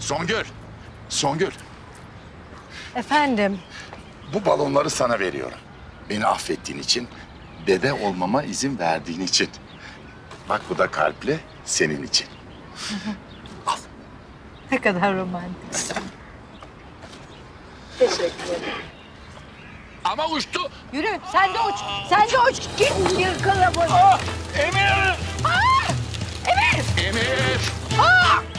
Songül. Songül. Efendim, Bu balonları sana veriyorum. Beni affettiğin için, dede olmama izin verdiğin için. Bak bu da kalple senin için. ne kadar romantik. Teşekkür ederim. Ama uçtu. Yürü, sen de uç. Sen de uç. Git yıkıla bu. Emir! Emir! Emir! Emin.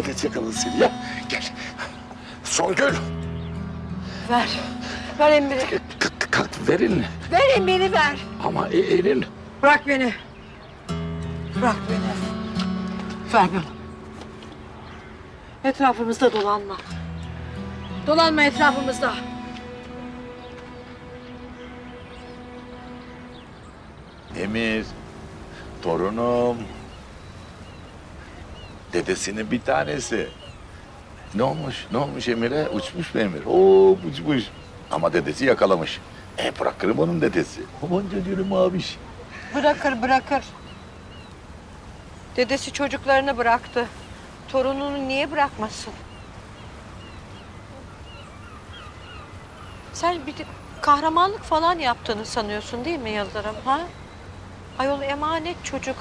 Bak dedesi yakaladı seni ya. Gel. Songül. Ver. Ver Emir'i. Kalk, kalk ver elini. Ver Emir'i ver. Ama e- elin. Bırak beni. Bırak beni. Ver bana. Etrafımızda dolanma. Dolanma etrafımızda. Emir. Torunum. Dedesinin bir tanesi. Ne olmuş? Ne olmuş Emir'e? Uçmuş mu Emir? Oo uçmuş. Ama dedesi yakalamış. E bırakırım onun dedesi. Aman diyorum abiş. Bırakır bırakır. Dedesi çocuklarını bıraktı. Torununu niye bırakmasın? Sen bir kahramanlık falan yaptığını sanıyorsun değil mi Yıldırım ha? Ayol emanet çocuk.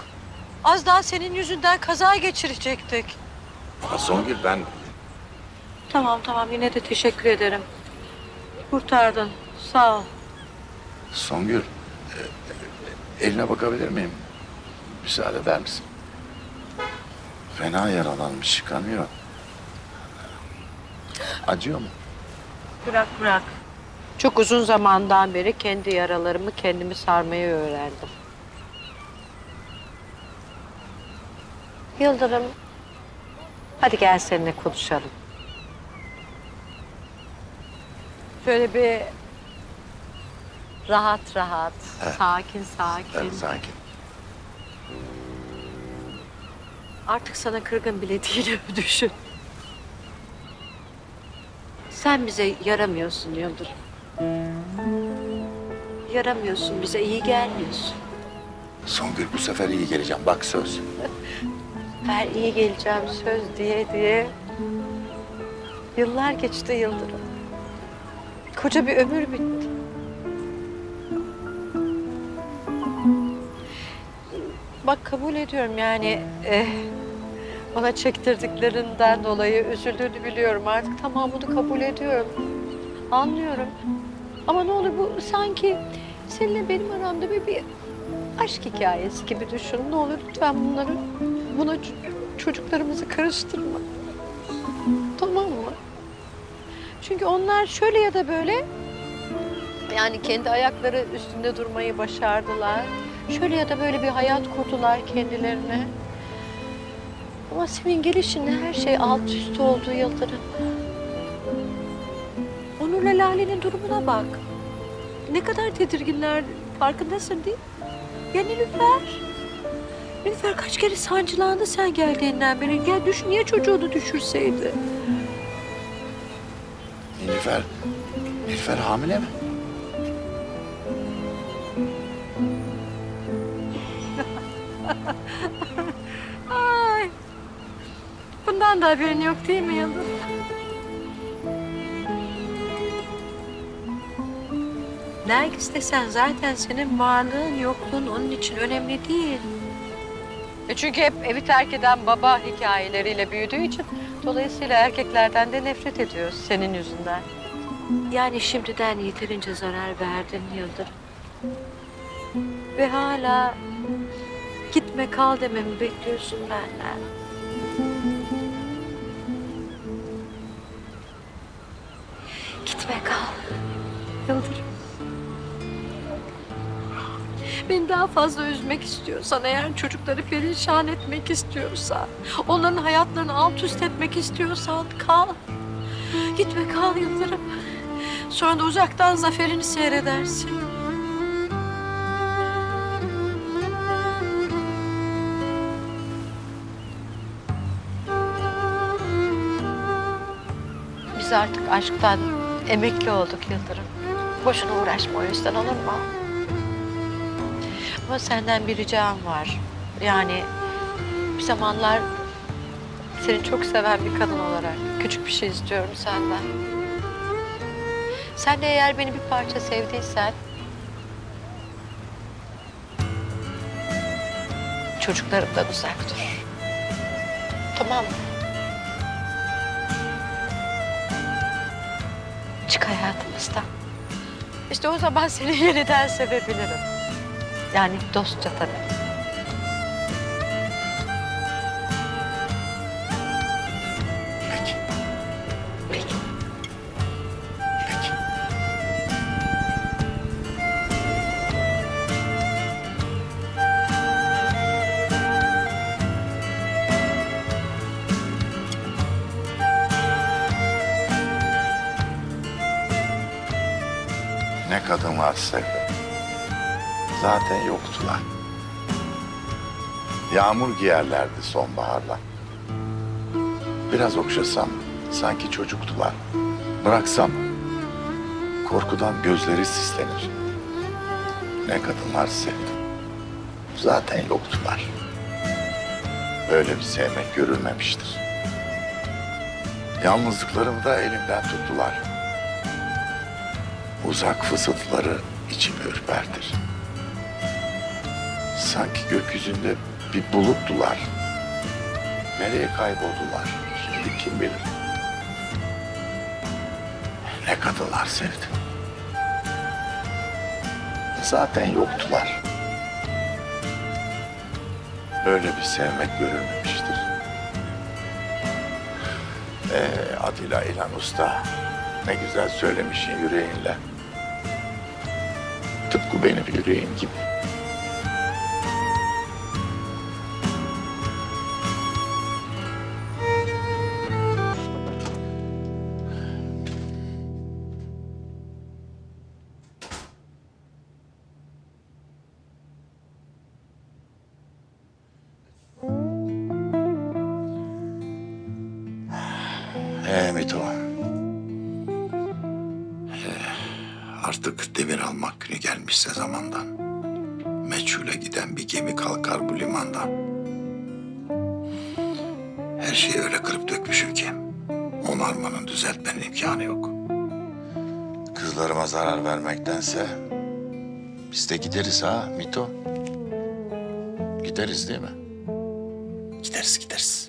Az daha senin yüzünden kaza geçirecektik. Ama Songül ben Tamam tamam yine de teşekkür ederim. Kurtardın. Sağ ol. Songül, e, e, eline bakabilir miyim? Müsaade eder misin? Fena yaralanmış, kanıyor. Acıyor mu? Bırak bırak. Çok uzun zamandan beri kendi yaralarımı kendimi sarmayı öğrendim. Yıldırım, hadi gel seninle konuşalım. Şöyle bir rahat rahat, sakin sakin. Evet, sakin. Artık sana kırgın bile değilim düşün. Sen bize yaramıyorsun Yıldırım. Yaramıyorsun, bize iyi gelmiyorsun. Songül bu sefer iyi geleceğim, bak söz. Ver iyi geleceğim söz diye diye. Yıllar geçti Yıldırım. Koca bir ömür bitti. Bak kabul ediyorum yani eh, bana çektirdiklerinden dolayı üzüldüğünü biliyorum artık tamamını kabul ediyorum. Anlıyorum. Ama ne olur bu sanki seninle benim aramda bir, bir aşk hikayesi gibi düşün. Ne olur lütfen bunları buna çocuklarımızı karıştırma. Tamam mı? Çünkü onlar şöyle ya da böyle yani kendi ayakları üstünde durmayı başardılar. Şöyle ya da böyle bir hayat kurdular kendilerine. Ama senin gelişinle her şey alt üst oldu Yıldırım. Onur'la Lale'nin durumuna bak. Ne kadar tedirginler farkındasın değil mi? Ya Nilüfer? Nilüfer kaç kere sancılandı sen geldiğinden beri. Ya düş, niye çocuğunu düşürseydi? Nilüfer, Nilüfer hamile mi? Ay. Bundan da haberin yok değil mi Yıldız? Nergis desen zaten senin varlığın yokluğun onun için önemli değil. E çünkü hep evi terk eden baba hikayeleriyle büyüdüğü için dolayısıyla erkeklerden de nefret ediyor senin yüzünden. Yani şimdiden yeterince zarar verdin Yıldırım. Ve hala gitme kal dememi bekliyorsun benden. beni daha fazla üzmek istiyorsan, eğer çocukları perişan etmek istiyorsan, onların hayatlarını alt üst etmek istiyorsan kal. Gitme kal Yıldırım. Sonra da uzaktan zaferini seyredersin. Biz artık aşktan emekli olduk Yıldırım. Boşuna uğraşma o yüzden olur mu? Ama senden bir ricam var. Yani bir zamanlar seni çok seven bir kadın olarak küçük bir şey istiyorum senden. Sen de eğer beni bir parça sevdiysen çocuklarımdan uzak dur. Tamam mı? Çık hayatımızdan. İşte o zaman seni yeniden sevebilirim. Yani dostça tabii. Ne kadınlar sevdim. Zaten yoktular. Yağmur giyerlerdi sonbaharda. Biraz okşasam sanki çocuktular. Bıraksam korkudan gözleri sislenir. Ne kadınlar sevdim. Zaten yoktular. Öyle bir sevmek görülmemiştir. Yalnızlıklarımda elimden tuttular. Uzak fısıltıları içimi ürpertir. Sanki gökyüzünde bir buluttular. Nereye kayboldular? Şimdi kim bilir. Ne kadınlar sevdim. Zaten yoktular. Böyle bir sevmek görülmemiştir. Ee, Atilla İlhan Usta ne güzel söylemişsin yüreğinle. Tıpkı benim yüreğim gibi. Ee Mito. Ee, artık demir almak günü gelmişse zamandan. Meçhule giden bir gemi kalkar bu limandan. Her şeyi öyle kırıp dökmüşüm ki. Onarmanın düzeltmenin imkanı yok. Kızlarıma zarar vermektense biz de gideriz ha Mito. Gideriz değil mi? Gideriz gideriz.